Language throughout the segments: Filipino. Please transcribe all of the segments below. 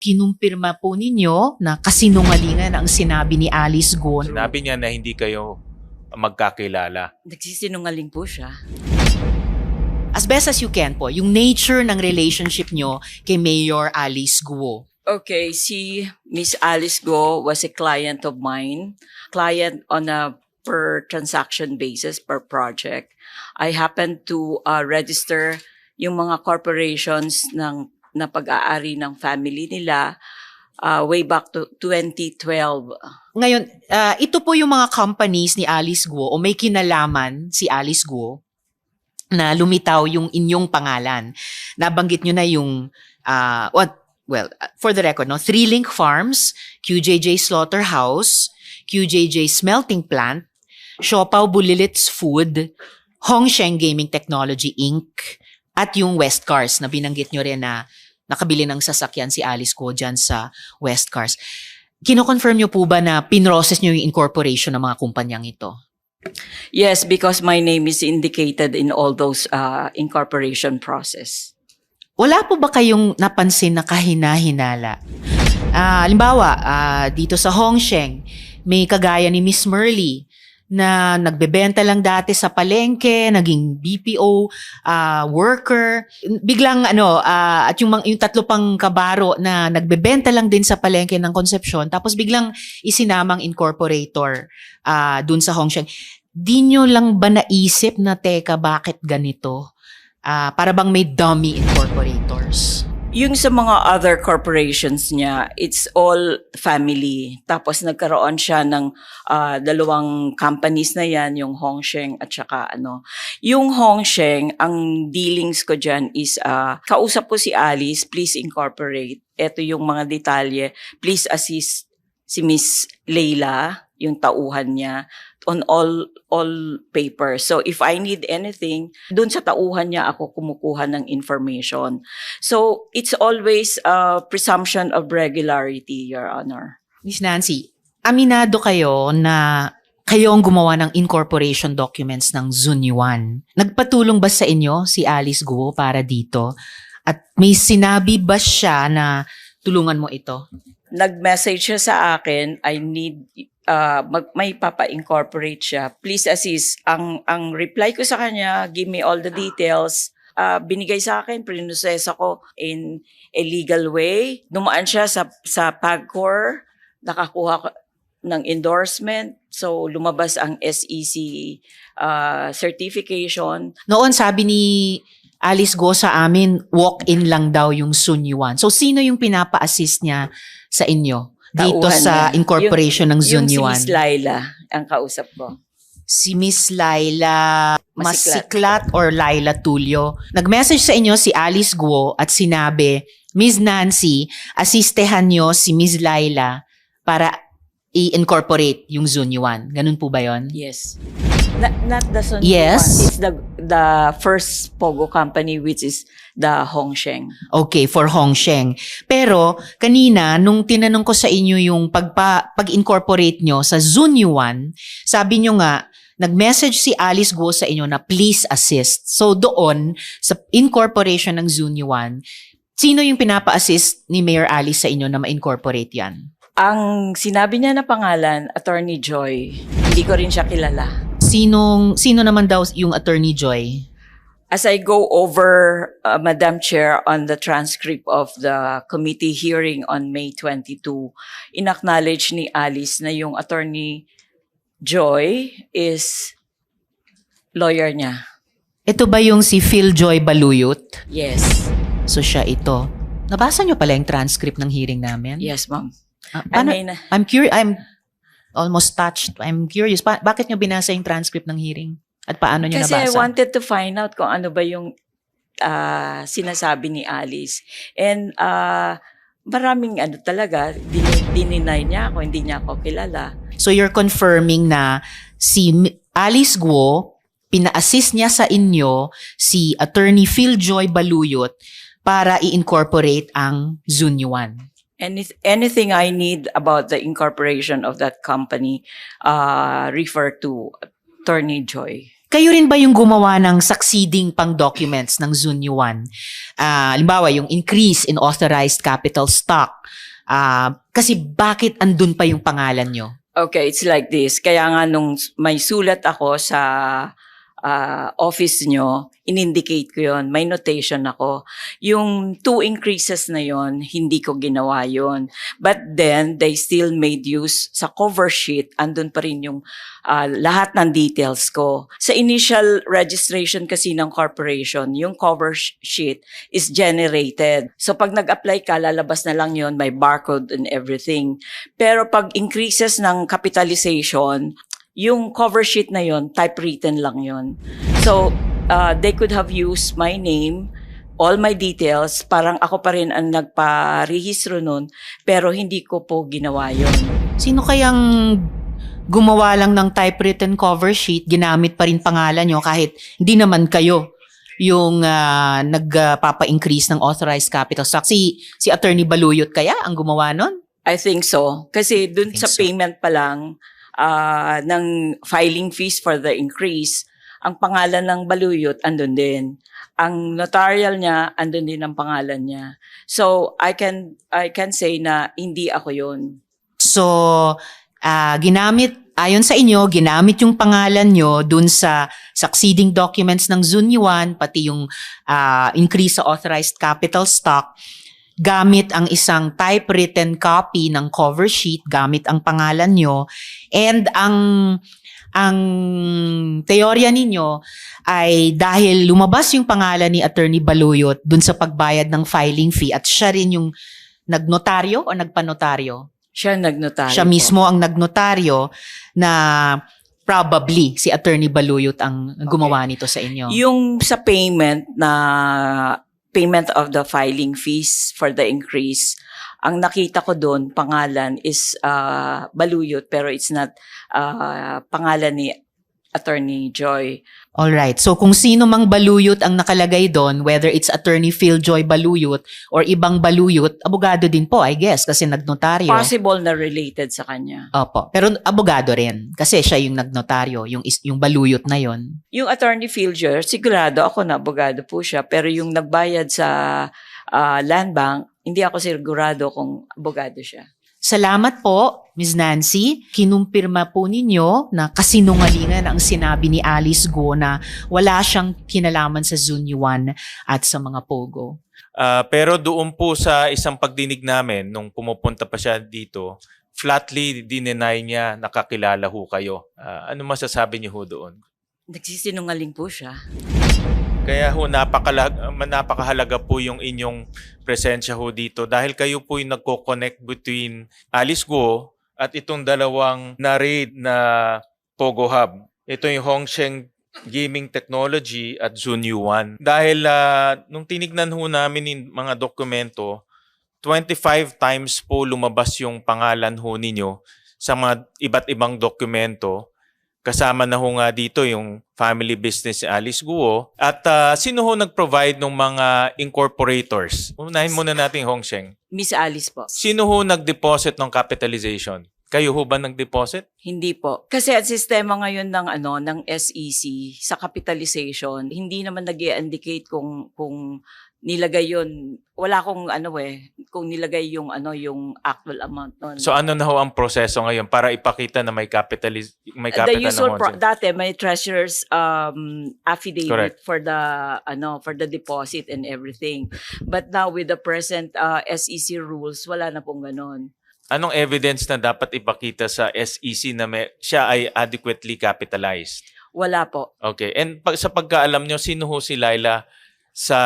kinumpirma po ninyo na kasinungalingan ang sinabi ni Alice Go. Sinabi niya na hindi kayo magkakilala. Nagsisinungaling po siya. As best as you can po, yung nature ng relationship nyo kay Mayor Alice Guo. Okay, si Miss Alice Go was a client of mine. Client on a per transaction basis, per project. I happened to uh, register yung mga corporations ng na pag-aari ng family nila uh, way back to 2012. Ngayon, ah, ito po yung mga companies ni Alice Guo o may kinalaman si Alice Guo na lumitaw yung inyong pangalan. Nabanggit nyo na yung, ah, what, well, for the record, no, Three Link Farms, QJJ Slaughterhouse, QJJ Smelting Plant, Siopaw Bulilits Food, Hongsheng Gaming Technology Inc., at yung West Cars na binanggit nyo rin na nakabili ng sasakyan si Alice Guo dyan sa West Cars. Kino-confirm nyo po ba na pinrocess nyo yung incorporation ng mga kumpanyang ito? Yes, because my name is indicated in all those uh, incorporation process. Wala po ba kayong napansin na kahina-hinala? Ah, halimbawa, ah, dito sa Hongsheng, may kagaya ni Miss Merly na nagbebenta lang dati sa palengke, naging BPO ah, worker. Biglang ano, ah, at yung, yung tatlo pang kabaro na nagbebenta lang din sa palengke ng Concepcion, tapos biglang isinamang incorporator ah, dun sa Hongsheng. Di nyo lang ba naisip na, teka, bakit ganito? Ah, para bang may dummy incorporators. Yung sa mga other corporations niya, it's all family. Tapos nagkaroon siya ng ah, dalawang companies na yan, yung Hongsheng at saka ano. Yung Hongsheng, ang dealings ko dyan is, ah, kausap po si Alice, please incorporate. Ito yung mga detalye. Please assist si Miss Leila, yung tauhan niya, on all all papers. So if I need anything, dun sa tauhan niya ako kumukuha ng information. So it's always a presumption of regularity, Your Honor. Miss Nancy, aminado kayo na kayo ang gumawa ng incorporation documents ng Zunyuan. Nagpatulong ba sa inyo si Alice Guo para dito? At may sinabi ba siya na tulungan mo ito? Nag-message siya sa akin, I need uh, mag, may papa-incorporate siya. Please assist. Ang ang reply ko sa kanya, give me all the details. Uh, binigay sa akin, prinoses ako in a legal way. Dumaan siya sa, sa PAGCOR, nakakuha ko ng endorsement. So, lumabas ang SEC uh, certification. Noon sabi ni Alice Go sa amin, walk-in lang daw yung Zunyuan. So sino yung pinapa-assist niya sa inyo? Dito Tauhan sa niya. incorporation ng Yung si Zunyuan. Miss Laila ang kausap ko. si Miss Laila Masiklat Masiklat. or Laila Tulio. Nag-message sa inyo si Alice Guo at sinabi, Miss Nancy, asistehan nyo si Miss Laila para i-incorporate yung Zunyuan. Ganun po ba yon? Yes. Not, not the Sun Yes. one. It's the the first Pogo company which is the Hongsheng. Okay, for Hongsheng. Pero kanina, nung tinanong ko sa inyo yung pagpa, pag-incorporate nyo sa Zunyuan, sabi nyo nga, nag-message si Alice Guo sa inyo na please assist. So doon, sa incorporation ng Zunyuan, sino yung pinapa-assist ni Mayor Alice sa inyo na ma-incorporate yan? Ang sinabi niya na pangalan, Attorney Joy. Hindi ko rin siya kilala. Sinong, sino naman daw yung Attorney Joy? As I go over, uh, Madam Chair, on the transcript of the committee hearing on May 22, inacknowledge ni Alice na yung Attorney Joy is lawyer niya. Ito ba yung si Phil Joy Baluyot? Yes. So siya ito. Nabasa nyo pala yung transcript ng hearing namin? Yes, ma'am. Ah, I paano- mean, I'm curious, I'm almost touched. I'm curious, pa- bakit nyo binasa yung transcript ng hearing? At paano nyo Kasi I nabasa? wanted to find out kung ano ba yung ah, sinasabi ni Alice. And ah, maraming ano talaga, din- dininay niya ako, hindi niya ako kilala. So you're confirming na si Alice Guo, pina-assist niya sa inyo si Attorney Phil Joy Baluyot para i-incorporate ang Zunyuan. Any, anything I need about the incorporation of that company, uh, refer to Attorney Joy. Kayo rin ba yung gumawa ng succeeding pang documents ng Zunyuan? Ah, halimbawa, yung increase in authorized capital stock. Ah, kasi bakit andun pa yung pangalan nyo? Okay, it's like this. Kaya nga nung may sulat ako sa ah, office nyo, in-indicate ko yon May notation ako. Yung two increases na yon hindi ko ginawa yon But then, they still made use sa cover sheet. Andun pa rin yung ah, lahat ng details ko. Sa initial registration kasi ng corporation, yung cover sh- sheet is generated. So pag nag-apply ka, lalabas na lang yon may barcode and everything. Pero pag increases ng capitalization, yung cover sheet na yon typewritten lang yon. So, uh, they could have used my name, all my details, parang ako pa rin ang nagparehistro nun, pero hindi ko po ginawa yon. Sino kayang gumawa lang ng typewritten cover sheet, ginamit pa rin pangalan nyo kahit hindi naman kayo yung ah, nagpapa-increase ng authorized capital stock. Si, si Attorney Baluyot kaya ang gumawa nun? I think so. Kasi dun Think sa so. payment pa lang ah, ng filing fees for the increase, ang pangalan ng baluyot andun din. Ang notarial niya andun din ang pangalan niya. So I can I can say na hindi ako 'yon. So, ah, ginamit, ayon sa inyo, ginamit yung pangalan nyo dun sa succeeding documents ng Zunyuan, pati yung ah, increase sa authorized capital stock, gamit ang isang typewritten copy ng cover sheet, gamit ang pangalan nyo, and ang ang teorya ninyo ay dahil lumabas yung pangalan ni Attorney Baluyot dun sa pagbayad ng filing fee at siya rin yung nagnotaryo o nagpanotaryo? Siya nagnotaryo. Siya po. mismo ang nagnotaryo na probably si Attorney Baluyot ang gumawa nito sa inyo. Yung sa payment na payment of the filing fees for the increase, ang nakita ko doon pangalan is uh, Baluyot pero it's not uh, pangalan ni Attorney Joy. All right. So kung sino mang Baluyot ang nakalagay doon, whether it's Attorney Phil Joy Baluyot or ibang Baluyot, abogado din po, I guess, kasi nagnotaryo. Possible na related sa kanya. Opo. Pero abogado rin kasi siya yung nagnotaryo, yung yung Baluyot na yon. Yung Attorney Filger, sigurado ako na abogado po siya pero yung nagbayad sa ah, land bank, hindi ako sigurado kung abogado siya. Salamat po, Ms. Nancy. Kinumpirma po ninyo na kasinungalingan ang sinabi ni Alice Go na wala siyang kinalaman sa Zunyuan at sa mga Pogo. Ah, pero doon po sa isang pagdinig namin, nung pumupunta pa siya dito, flatly dineny niya nakakilala ho kayo. Ah, ano masasabi niyo ho doon? Nagsisinungaling po siya. Kaya ho, napakahalaga, napakahalaga po yung inyong presensya ho dito dahil kayo po yung nagko-connect between Alice Guo at itong dalawang na-raid na Pogo Hub. Ito yung Hongsheng Gaming Technology at Zunyu One. Dahil ah, nung tinignan ho namin yung mga dokumento, 25 times po lumabas yung pangalan ho ninyo sa mga iba't ibang dokumento Kasama na ho nga dito yung family business ni Alice Guo. At ah, sino ho nag-provide ng mga incorporators? Unahin muna natin Hongsheng. Miss Alice po. Sino ho nag-deposit ng capitalization? Kayo ho ba nag-deposit? Hindi po. Kasi ang sistema ngayon ng ano ng SEC sa capitalization, hindi naman nag indicate kung kung nilagay yon wala kong ano eh kung nilagay yung ano yung actual amount nun. So ano na ho ang proseso ngayon para ipakita na may capitaliz may the capital usual ng pro- dati may treasurer's um affidavit Correct. for the ano for the deposit and everything but now with the present uh, SEC rules wala na pong ganon Anong evidence na dapat ipakita sa SEC na may, siya ay adequately capitalized? wala po Okay. And pag, sa pagkaalam nyo, sino ho si Laila sa...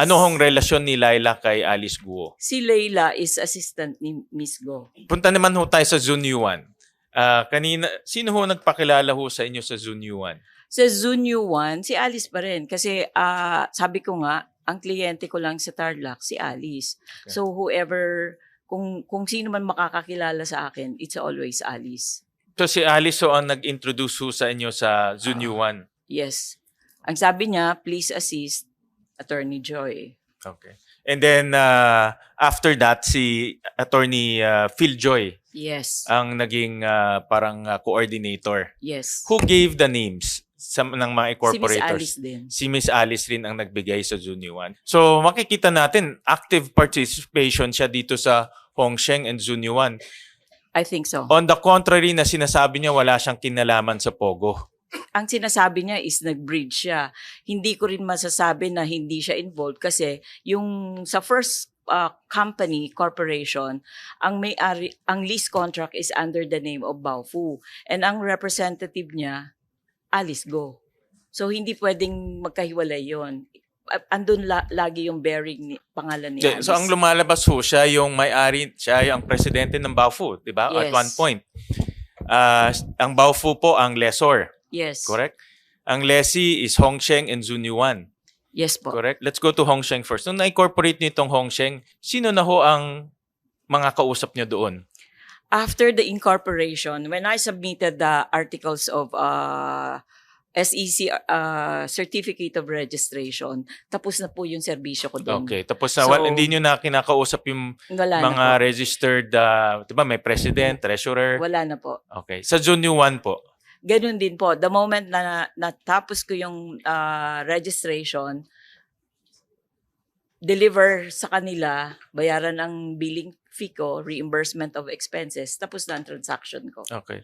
Ano hong relasyon ni Laila kay Alice Guo? si Leila is assistant ni Miss Go Punta naman ho tayo sa Zunyuan. Ah, kanina, sino ho nagpakilala ho sa inyo sa Zunyuan? Sa Zunyu 1, si Alice pa rin. Kasi ah, sabi ko nga, ang kliyente ko lang sa Tarlac, si Alice. Okay. So whoever, kung, kung sino man makakakilala sa akin, it's always Alice. So si Alice ho ang nag-introduce ho sa inyo sa Zunyuan. Yes. Ang sabi niya, please assist Attorney Joy. Okay. And then ah, after that, si Attorney ah, Phil Joy Yes. ang naging ah, parang ah, coordinator. yes. Who gave the names sa, ng mga Si Miss incorporators. Alice din. si Miss Alice rin ang nagbigay sa Zunyuan. So makikita natin, active participation siya dito sa Hongsheng and Zunyuan. I think so. On the contrary na sinasabi niya wala siyang kinalaman sa Pogo. Ang sinasabi niya is nag-bridge siya. Hindi ko rin masasabi na hindi siya involved kasi yung sa first uh, company, corporation, ang may-ari, ang lease contract is under the name of Baofu. And ang representative niya, Alice Go. So hindi pwedeng magkahiwalay yon. Andun la- lagi yung bearing ni, pangalan ni Alice. So ang lumalabas ho, siya yung may-ari, siya yung presidente ng Baofu, di ba? At Yes. one point. Ah, ang Baofu po ang lessor, yes. correct? Ang lessee is Hongsheng and Zunyuan. Yes po. Correct? Let's go to Hongsheng first. Nung na-incorporate niyo itong Hongsheng, sino na ho ang mga kausap niyo doon? after the incorporation, when I submitted the articles of uh, SEC uh, Certificate of Registration, tapos na po yung serbisyo ko doon. Okay. Tapos na, So- wal- hindi niyo na kinakausap yung mga registered, uh, di ba, may president, treasurer. Wala na po. Okay. Sa June 1 po. Ganun din po. The moment na natapos ko yung uh, registration, deliver sa kanila, bayaran ang billing fee ko, reimbursement of expenses, tapos na ang transaction ko. Okay.